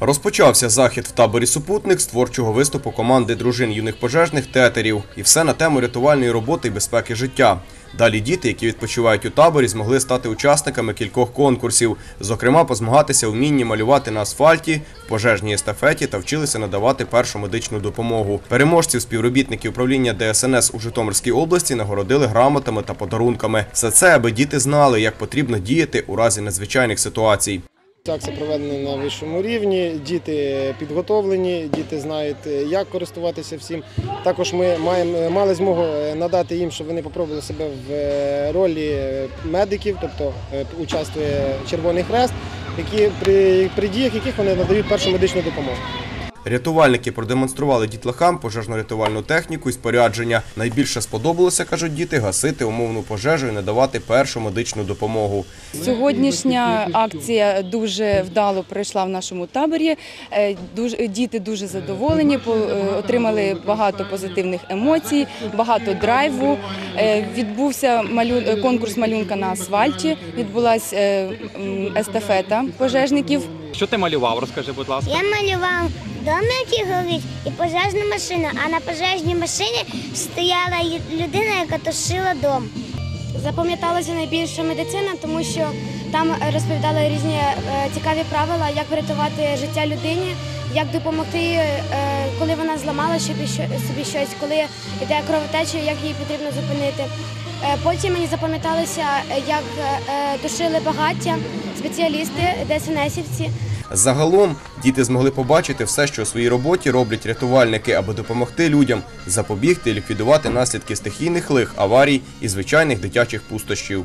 Розпочався захід в таборі Супутник з творчого виступу команди дружин юних пожежних тетерів. І все на тему рятувальної роботи і безпеки життя. Далі діти, які відпочивають у таборі, змогли стати учасниками кількох конкурсів. Зокрема, позмагатися вмінні малювати на асфальті, в пожежній естафеті та вчилися надавати першу медичну допомогу. Переможців співробітників управління ДСНС у Житомирській області нагородили грамотами та подарунками. Все це, аби діти знали, як потрібно діяти у разі надзвичайних ситуацій. Акція проведена на вищому рівні, діти підготовлені, діти знають, е, як користуватися всім. Також ми маємо, мали змогу е, надати їм, щоб вони попробували себе в е, ролі е, медиків, тобто е, участвує Червоний Хрест, які, при, при діях яких вони надають першу медичну допомогу. Рятувальники продемонстрували дітлахам пожежно-рятувальну техніку і спорядження. Найбільше сподобалося, кажуть діти, гасити умовну пожежу і надавати першу медичну допомогу. Сьогоднішня акція дуже вдало пройшла в нашому таборі. Е, Діти дуже задоволені, по- е, отримали багато позитивних емоцій, багато драйву. Е, Відбувся конкурс малюнка на асфальті, відбулася естафета пожежників. Що ти малював? Розкажи, будь ласка. Я малював дом, який горить, і пожежну машину. А на пожежній машині стояла людина, яка тушила дом. Запам'яталася найбільше медицина, тому що там розповідали різні е, цікаві правила, як врятувати життя людині, як допомогти, е, коли вона зламала собі собі щось, коли йде кровотеча, як її потрібно зупинити. Е, Потім мені запам'яталося, як тушили багаття спеціалісти, ДСНСівці. Загалом діти змогли побачити все, що у своїй роботі роблять рятувальники, аби допомогти людям запобігти і ліквідувати наслідки стихійних лих, аварій і звичайних дитячих пустощів.